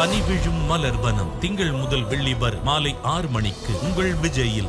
பனி விழும் மலர் வனம். திங்கள் முதல் வெள்ளி வரை மாலை ஆறு மணிக்கு உங்கள் விஜயில்.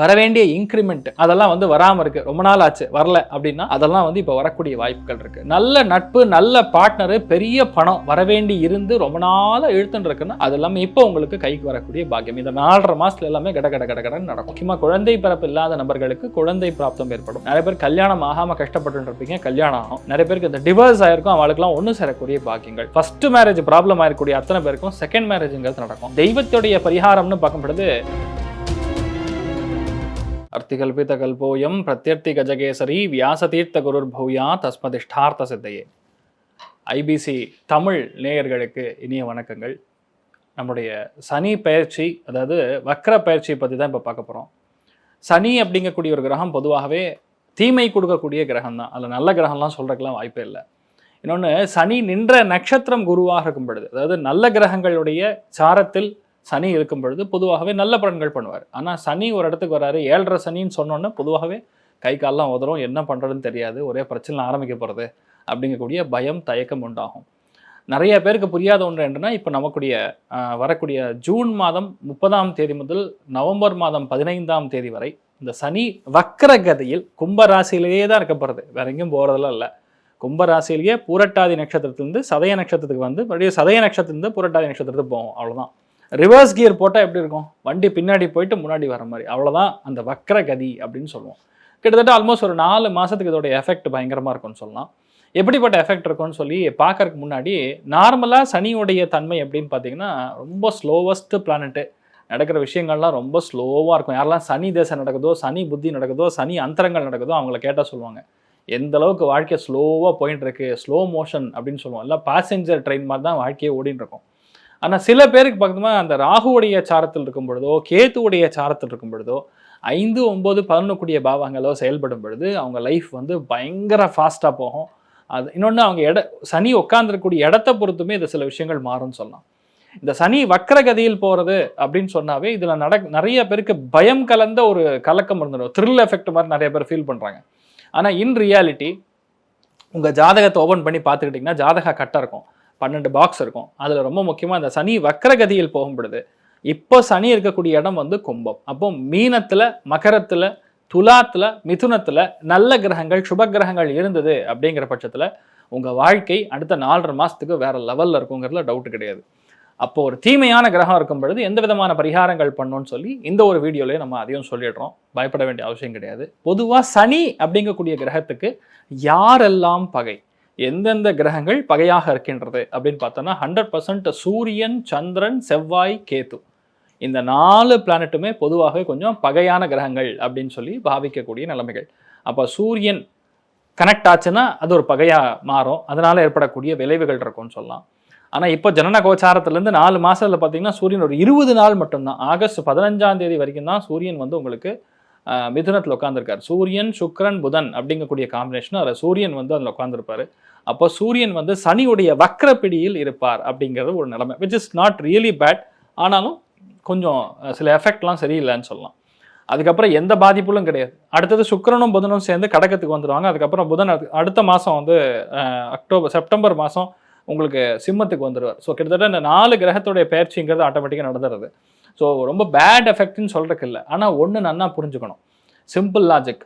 வரவேண்டிய இன்க்ரிமெண்ட் அதெல்லாம் வந்து வராமல் இருக்கு. ரொம்ப நாள் ஆச்சு. வரல அப்படின்னா அதெல்லாம் வந்து இப்போ வரக்கூடிய வாய்ப்புகள் இருக்கு. நல்ல நட்பு நல்ல பார்ட்னரு பெரிய பணம் வரவேண்டி இருந்து ரொம்ப நாளாக இழுத்துன்னு இருக்குன்னா அது எல்லாமே இப்போ உங்களுக்கு கைக்கு வரக்கூடிய பாக்கியம். இந்த நாலரை மாசத்துல எல்லாமே கட கட கட கடன்னு நடக்கும். முக்கியமாக குழந்தை பிறப்பு இல்லாத நபர்களுக்கு குழந்தை பிராப்தம் ஏற்படும். நிறைய பேர் கல்யாணம் ஆகாம கஷ்டப்பட்டு இருப்பீங்க கல்யாணம் ஆகும். நிறைய பேருக்கு இந்த டிவோர்ஸ் ஆயிருக்கும் அவளுக்குலாம் ஒன்று சேரக்கூடிய பாக்கியங்கள். ஃபர்ஸ்ட் மேரேஜ் ப்ராப்ளம் ஆயிருக்கூடிய அத்தனை பேருக்கும் செகண்ட் மேரேஜுங்கிறது நடக்கும். தெய்வத்துடைய பரிகாரம்னு பார்க்கும்பொழுது அர்த்திகல்பிதகல்போயம் பிரத்யர்த்தி கஜகேசரி வியாசதீர்த்த குருர் பௌயா தஸ்மதிஷ்டார்த்த சித்தையே ஐபிசி தமிழ் நேயர்களுக்கு இனிய வணக்கங்கள். நம்முடைய சனி பயிற்சி அதாவது வக்ர பயிற்சியை பற்றி தான் இப்போ பார்க்க போகிறோம் சனி அப்படிங்கக்கூடிய ஒரு கிரகம் பொதுவாகவே தீமை கொடுக்கக்கூடிய கிரகம் தான். அதில் நல்ல கிரகம்லாம் சொல்கிறதுக்கெல்லாம் வாய்ப்பே இல்லை. இன்னொன்று சனி நின்ற நட்சத்திரம் குருவாக இருக்கும் பொழுது அதாவது நல்ல கிரகங்களுடைய சாரத்தில் சனி இருக்கும் பொழுது பொதுவாகவே நல்ல பலன்கள் பண்ணுவார். ஆனால் சனி ஒரு இடத்துக்கு வராரு ஏழரை சனின்னு சொன்னோன்னே பொதுவாகவே கை கால்லாம் உதறும். என்ன பண்ணுறதுன்னு தெரியாது. ஒரே பிரச்சனை ஆரம்பிக்க போகிறது அப்படிங்கக்கூடிய பயம் தயக்கம் உண்டாகும். நிறைய பேருக்கு புரியாத ஒன்று என்னன்னா இப்போ நமக்குடைய வரக்கூடிய ஜூன் மாதம் முப்பதாம் தேதி முதல் நவம்பர் மாதம் பதினைந்தாம் தேதி வரை இந்த சனி வக்கரகதியில் கதையில் கும்பராசிலேயே தான் இருக்க போகிறது வேற எங்கேயும் போகிறதெல்லாம் இல்லை. கும்பராசிலேயே பூரட்டாதி நட்சத்திரத்திலிருந்து சதய நட்சத்திரத்துக்கு வந்து மறுபடியும் சதய நட்சத்திரத்திலிருந்து பூரட்டாதி நட்சத்திரத்துக்கு போகும் அவ்வளோதான் ரிவர்ஸ் கியர் போட்டால் எப்படி இருக்கும்? வண்டி பின்னாடி போயிட்டு முன்னாடி வர மாதிரி. அவ்வளோதான் அந்த வக்கர கதி அப்படின்னு சொல்லுவோம். கிட்டத்தட்ட ஆல்மோஸ்ட் ஒரு நாலு மாதத்துக்கு இதோட எஃபெக்ட் பயங்கரமாக இருக்கும்னு சொல்லலாம். எப்படிப்பட்ட எஃபெக்ட் இருக்கும்னு சொல்லி பார்க்கறதுக்கு முன்னாடி நார்மலாக சனியுடைய தன்மை எப்படின்னு பார்த்தீங்கன்னா ரொம்ப ஸ்லோவஸ்ட் பிளானட்டு நடக்கிற விஷயங்கள்லாம் ரொம்ப ஸ்லோவாக இருக்கும். யாரெல்லாம் சனி தேசம் நடக்குதோ சனி புத்தி நடக்குதோ சனி அந்தரங்கள் நடக்குதோ அவங்கள கேட்டால் சொல்லுவாங்க. எந்த அளவுக்கு வாழ்க்கை ஸ்லோவாக போயிட்டு இருக்கு ஸ்லோ மோஷன் அப்படின்னு சொல்லுவோம். இல்லை பேசஞ்சர் ட்ரெயின் மாதிரி தான் வாழ்க்கையே ஓடின்னு இருக்கும். ஆனால் சில பேருக்கு பார்த்தோம்னா அந்த ராகுவுடைய சாரத்தில் இருக்கும் பொழுதோ கேத்துவுடைய சாரத்தில் இருக்கும் பொழுதோ ஐந்து ஒம்பது பதினொன்றுக்குடிய பாவங்களோ செயல்படும் பொழுது அவங்க லைஃப் வந்து பயங்கர ஃபாஸ்ட்டாக போகும். அது இன்னொன்று அவங்க இட சனி உட்காந்துருக்கக்கூடிய இடத்த பொறுத்துமே இது சில விஷயங்கள் மாறும்னு சொல்லலாம். இந்த சனி வக்கரகதியில் போகிறது அப்படின்னு சொன்னாவே இதில் நட நிறைய பேருக்கு பயம் கலந்த ஒரு கலக்கம் இருந்துடும். த்ரில் எஃபெக்ட் மாதிரி நிறைய பேர் ஃபீல் பண்ணுறாங்க ஆனால் இன் ரியாலிட்டி உங்கள் ஜாதகத்தை ஓப்பன் பண்ணி பார்த்துக்கிட்டிங்கன்னா ஜாதக கட்டாக இருக்கும். பன்னெண்டு பாக்ஸ் இருக்கும். அதில் ரொம்ப முக்கியமாக இந்த சனி வக்கரகதியில் போகும்படுது இப்போ சனி இருக்கக்கூடிய இடம் வந்து கும்பம். அப்போ மீனத்தில் மகரத்தில் துலாத்தில் மிதுனத்தில் நல்ல கிரகங்கள் சுப கிரகங்கள் இருந்தது அப்படிங்கிற பட்சத்தில் உங்கள் வாழ்க்கை அடுத்த நாலரை மாதத்துக்கு வேறு லெவலில் இருக்குங்கிறதுல டவுட் கிடையாது. அப்போ ஒரு தீமையான கிரகம் இருக்கும் பொழுது எந்த விதமான பரிகாரங்கள் பண்ணோன்னு சொல்லி இந்த ஒரு வீடியோலேயே நம்ம அதையும் சொல்லிடுறோம். பயப்பட வேண்டிய அவசியம் கிடையாது. பொதுவாக சனி அப்படிங்கக்கூடிய கிரகத்துக்கு யாரெல்லாம் பகை? எந்தெந்த கிரகங்கள் பகையாக இருக்கின்றது அப்படின்னு பார்த்தோம்னா ஹண்ட்ரட் பர்சன்ட் சூரியன் சந்திரன் செவ்வாய் கேத்து இந்த நாலு பிளானட்டுமே பொதுவாகவே கொஞ்சம் பகையான கிரகங்கள் அப்படின்னு சொல்லி பாவிக்கக்கூடிய நிலைமைகள். அப்போ சூரியன் கனெக்ட் ஆச்சுன்னா அது ஒரு பகையாக மாறும். அதனால் ஏற்படக்கூடிய விளைவுகள் இருக்கும்னு சொல்லலாம். ஆனால் இப்போ ஜனன கோச்சாரத்துலேருந்து நாலு மாதத்தில் பார்த்தீங்கன்னா சூரியன் ஒரு இருபது நாள் மட்டும்தான். ஆகஸ்ட் பதினஞ்சாம் தேதி வரைக்கும் தான் சூரியன் வந்து உங்களுக்கு மிதுனத்தில் உட்காந்துருக்காரு சூரியன் சுக்ரன் புதன் அப்படிங்கக்கூடிய காம்பினேஷன் அதில் சூரியன் வந்து அதில் உட்காந்துருப்பாரு அப்போ சூரியன் வந்து சனியுடைய வக்ர பிடியில் இருப்பார் அப்படிங்கிறது ஒரு நிலைமை which is not really bad ஆனாலும் கொஞ்சம் சில எஃபெக்ட்லாம் சரியில்லைன்னு சொல்லலாம். அதுக்கப்புறம் எந்த பாதிப்புகளும் கிடையாது. அடுத்தது சுக்கரனும் புதனும் சேர்ந்து கடகத்துக்கு வந்துடுவாங்க அதுக்கப்புறம் புதன் அடுத்த- அடுத்த மாதம் வந்து அக்டோபர் செப்டம்பர் மாதம் உங்களுக்கு சிம்மத்துக்கு வந்துடுவார் ஸோ கிட்டத்தட்ட இந்த நாலு கிரகத்துடைய பயிற்சிங்கிறது ஆட்டோமேட்டிக்காக நடந்துடுறது. ஸோ ரொம்ப பேட் எஃபெக்ட்னு சொல்கிறதுக்கு இல்லை. ஆனால் ஒன்று நன்னா புரிஞ்சுக்கணும். சிம்பிள் லாஜிக்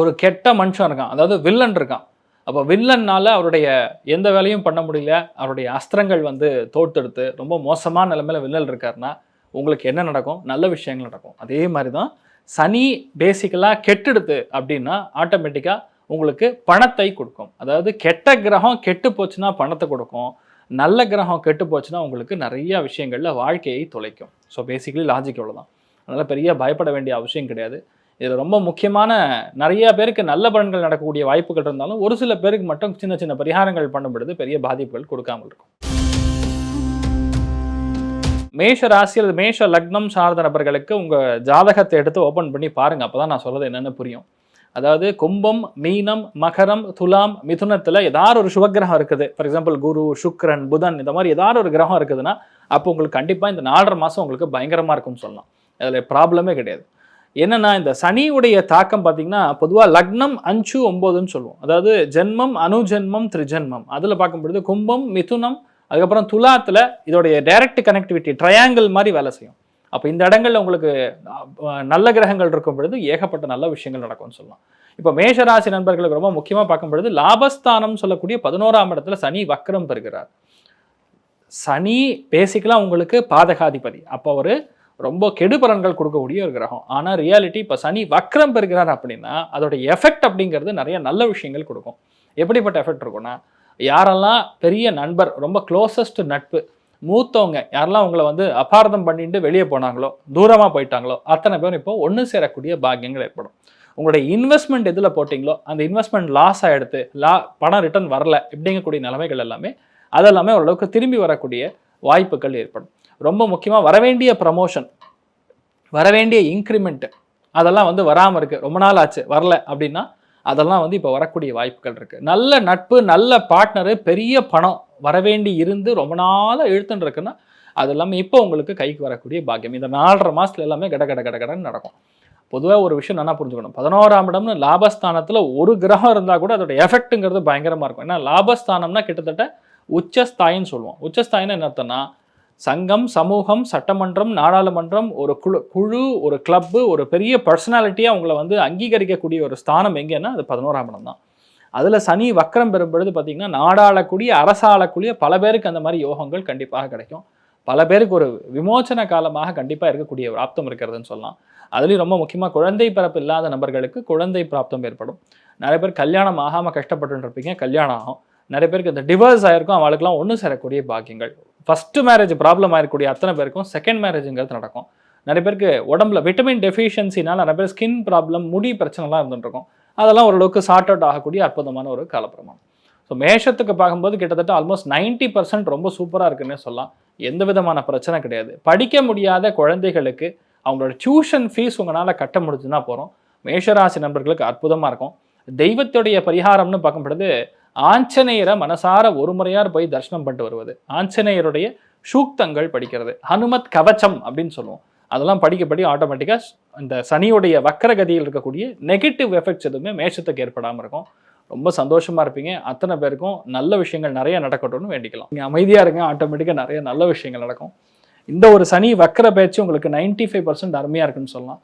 ஒரு கெட்ட மனுஷன் இருக்கான். அதாவது வில்லன் இருக்கான். அப்போ வில்லன்னால் அவருடைய எந்த வேலையும் பண்ண முடியல. அவருடைய அஸ்திரங்கள் வந்து தோற்றெடுத்து ரொம்ப மோசமான நிலைமையில் வில்லன் இருக்காருன்னா உங்களுக்கு என்ன நடக்கும்? நல்ல விஷயங்கள் நடக்கும். அதே மாதிரி தான் சனி பேசிக்கலாக கெட்டெடுத்து அப்படின்னா ஆட்டோமேட்டிக்காக உங்களுக்கு பணத்தை கொடுக்கும். அதாவது கெட்ட கிரகம் கெட்டு போச்சுன்னா பணத்தை கொடுக்கும். நல்ல கிரகம் கெட்டு போச்சுன்னா உங்களுக்கு நிறைய விஷயங்களில் வாழ்க்கையை தொலைக்கும். ஸோ பேசிக்கலி லாஜிக் இவ்வளோதான் அதனால் பெரிய பயப்பட வேண்டிய அவசியம் கிடையாது. இதில் ரொம்ப முக்கியமான நிறைய பேருக்கு நல்ல பலன்கள் நடக்கக்கூடிய வாய்ப்புகள் இருந்தாலும் ஒரு சில பேருக்கு மட்டும் சின்ன சின்ன பரிகாரங்கள் பண்ணும் பொழுது பெரிய பாதிப்புகள் கொடுக்காமல் இருக்கும். மேஷ ராசி அல்லது மேஷ லக்னம் சார்ந்த நபர்களுக்கு உங்கள் ஜாதகத்தை எடுத்து ஓப்பன் பண்ணி பாருங்கள் அப்போ தான் நான் சொல்கிறது என்னென்னு புரியும். அதாவது கும்பம் மீனம் மகரம் துலாம் மிதுனத்தில் ஏதாவது ஒரு சுபகிரகம் இருக்குது. ஃபார் எக்ஸாம்பிள் குரு சுக்ரன் புதன் இந்த மாதிரி ஏதாவது ஒரு கிரகம் இருக்குதுன்னா அப்போ உங்களுக்கு கண்டிப்பாக இந்த நாலரை மாதம் உங்களுக்கு பயங்கரமாக இருக்கும்னு சொல்லலாம். அதில் ப்ராப்ளமே கிடையாது. என்னன்னா இந்த சனியுடைய தாக்கம் பார்த்தீங்கன்னா பொதுவாக லக்னம் அஞ்சு ஒம்போதுன்னு சொல்லுவோம். அதாவது ஜென்மம் அனுஜென்மம் த்ரிஜென்மம். அதில் பார்க்கும்பொழுது கும்பம் மிதுனம் அதுக்கப்புறம் துலாத்தில் இதோடைய டைரக்ட் கனெக்டிவிட்டி ட்ரையாங்கிள் மாதிரி வேலை செய்யும். அப்போ இந்த இடங்கள்ல உங்களுக்கு நல்ல கிரகங்கள் இருக்கும் பொழுது ஏகப்பட்ட நல்ல விஷயங்கள் நடக்கும்னு சொல்லலாம். இப்போ மேஷராசி நண்பர்களுக்கு ரொம்ப முக்கியமாக பார்க்கும் பொழுது லாபஸ்தானம் சொல்லக்கூடிய பதினோராம் இடத்துல சனி வக்ரம் பெறுகிறார். சனி பேசிக்கலாக உங்களுக்கு பாதகாதிபதி. அப்போ ஒரு ரொம்ப கெடுபலன்கள் கொடுக்கக்கூடிய ஒரு கிரகம். ஆனால் ரியாலிட்டி இப்போ சனி வக்ரம் பெறுகிறார் அப்படின்னா அதோட எஃபெக்ட் அப்படிங்கிறது நிறைய நல்ல விஷயங்கள் கொடுக்கும். எப்படிப்பட்ட எஃபெக்ட் இருக்கும்னா யாரெல்லாம் பெரிய நண்பர் ரொம்ப க்ளோசஸ்ட் நட்பு மூத்தவங்க யாரெல்லாம் உங்களை வந்து அபார்த்தம் பண்ணிட்டு வெளியே போனாங்களோ தூரமாக போயிட்டாங்களோ அத்தனை பேரும் இப்போ ஒன்று சேரக்கூடிய பாக்கியங்கள் ஏற்படும். உங்களுடைய இன்வெஸ்ட்மெண்ட் எதில் போட்டிங்களோ அந்த இன்வெஸ்ட்மெண்ட் லாஸ் ஆகிடுத்து லா பணம் ரிட்டர்ன் வரல இப்படிங்கக்கூடிய நிலைமைகள் எல்லாமே அதெல்லாமே ஓரளவுக்கு திரும்பி வரக்கூடிய வாய்ப்புகள் ஏற்படும். ரொம்ப முக்கியமாக வரவேண்டிய ப்ரமோஷன் வரவேண்டிய இன்க்ரிமெண்ட்டு அதெல்லாம் வந்து வராமல் இருக்குது ரொம்ப நாள் ஆச்சு வரல அப்படின்னா அதெல்லாம் வந்து இப்போ வரக்கூடிய வாய்ப்புகள் இருக்குது நல்ல நட்பு நல்ல பார்ட்னரு பெரிய பணம் வரவேண்டி இருந்து ரொம்ப நாளாக இழுத்துன்னு இருக்குன்னா அது எல்லாமே இப்போ உங்களுக்கு கைக்கு வரக்கூடிய பாக்கியம். இந்த நாலரை மாதத்தில் எல்லாமே கட கட கட கடன்னு நடக்கும். பொதுவாக ஒரு விஷயம் நல்லா புரிஞ்சுக்கணும். பதினோராம் இடம்னு லாபஸ்தானத்தில் ஒரு கிரகம் இருந்தால் கூட அதோட எஃபெக்ட்டுங்கிறது பயங்கரமாக இருக்கும். ஏன்னா லாபஸ்தானம்னா கிட்டத்தட்ட உச்சஸ்தாயின்னு சொல்லுவோம். உச்சஸ்தாயின்னு என்ன அர்த்தம்னா சங்கம் சமூகம் சட்டமன்றம் நாடாளுமன்றம் ஒரு குழு குழு ஒரு கிளப்பு ஒரு பெரிய பர்சனாலிட்டியாக அவங்கள வந்து அங்கீகரிக்கக்கூடிய ஒரு ஸ்தானம் எங்கேன்னா அது பதினோராம் இடம் தான். அதில் சனி வக்கரம் பெறும் பொழுது நாடாளக்கூடிய அரசாளக்கூடிய பல பேருக்கு அந்த மாதிரி யோகங்கள் கண்டிப்பாக கிடைக்கும். பல பேருக்கு ஒரு விமோச்சன காலமாக கண்டிப்பாக இருக்கக்கூடிய ஒரு ஆப்தம் இருக்கிறதுன்னு சொல்லலாம். அதுலேயும் ரொம்ப முக்கியமாக குழந்தை பிறப்பு இல்லாத நபர்களுக்கு குழந்தை பிராப்தம் ஏற்படும். நிறைய பேர் கல்யாணம் ஆகாமல் கஷ்டப்பட்டு இருப்பீங்க கல்யாணம் ஆகும். நிறைய பேருக்கு இந்த டிவர்ஸ் ஆகிருக்கும் அவளுக்குலாம் ஒன்று சேரக்கூடிய பாக்கியங்கள். ஃபர்ஸ்ட் மேரேஜ் ப்ராப்ளம் ஆயிருக்கூடிய அத்தனை பேருக்கும் செகண்ட் மேரேஜுங்கிறது நடக்கும். நிறைய பேருக்கு உடம்புல விட்டமின் டெஃபிஷியன்சினால் நிறைய பேர் ஸ்கின் ப்ராப்ளம் முடி பிரச்சனைலாம் இருந்துருக்கும் அதெல்லாம் ஓரளவுக்கு சார்ட் அவுட் ஆகக்கூடிய அற்புதமான ஒரு காலப்பிரமாணம். ஸோ மேஷத்துக்கு பார்க்கும்போது கிட்டத்தட்ட ஆல்மோஸ்ட் 90% பர்சன்ட் ரொம்ப சூப்பராக இருக்குன்னே சொல்லலாம். எந்த விதமான பிரச்சனை கிடையாது. படிக்க முடியாத குழந்தைகளுக்கு அவங்களோட டியூஷன் ஃபீஸ் உங்களால் கட்ட முடிஞ்சுன்னா போகிறோம் மேஷராசி நண்பர்களுக்கு அற்புதமாக இருக்கும். தெய்வத்துடைய பரிகாரம்னு பார்க்கும்பொழுது ஆஞ்சநேயரை மனசார ஒரு முறையார் போய் தரிசனம் பண்ணிட்டு வருவது. ஆஞ்சநேயருடைய சூக்தங்கள் படிக்கிறது. ஹனுமத் கவச்சம் அப்படின்னு சொல்லுவோம். அதெல்லாம் படிக்க படி ஆட்டோமேட்டிக்காக இந்த சனியுடைய வக்கரகதியில் இருக்கக்கூடிய நெகட்டிவ் எஃபெக்ட்ஸ் எதுவுமே மேஷத்துக்கு ஏற்படாமல் இருக்கும். ரொம்ப சந்தோஷமாக இருப்பீங்க. அத்தனை பேருக்கும் நல்ல விஷயங்கள் நிறைய நடக்கட்டும்னு வேண்டிக்கலாம். நீங்கள் அமைதியாக இருங்க. ஆட்டோமேட்டிக்காக நிறைய நல்ல விஷயங்கள் நடக்கும். இந்த ஒரு சனி வக்கர பயிற்சி உங்களுக்கு 95% ஃபைவ் பர்சன்ட் அருமையாக இருக்குன்னு சொல்லலாம்.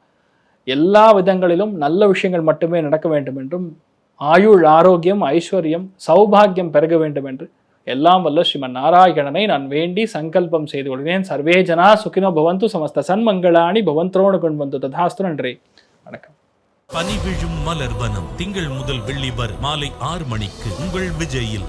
எல்லா விதங்களிலும் நல்ல விஷயங்கள் மட்டுமே நடக்க வேண்டும் என்றும் ஆயுள் ஆரோக்கியம் ஐஸ்வர்யம் சௌபாகியம் பெருக வேண்டும் என்று எல்லாம் வல்ல ஸ்ரீமன் நாராயணனை நான் வேண்டி சங்கல்பம் செய்து கொள்கிறேன். சர்வே ஜனா சுகினோ பவந்து சமஸ்த சன்மங்களாணி பவந்தோடு கொண்டு வந்து ததாஸ்து. நன்றி. வணக்கம். பனி விழும் மலர் வனம் திங்கள் முதல் வெள்ளி வரை மாலை ஆறு மணிக்கு உங்கள் விஜயில்.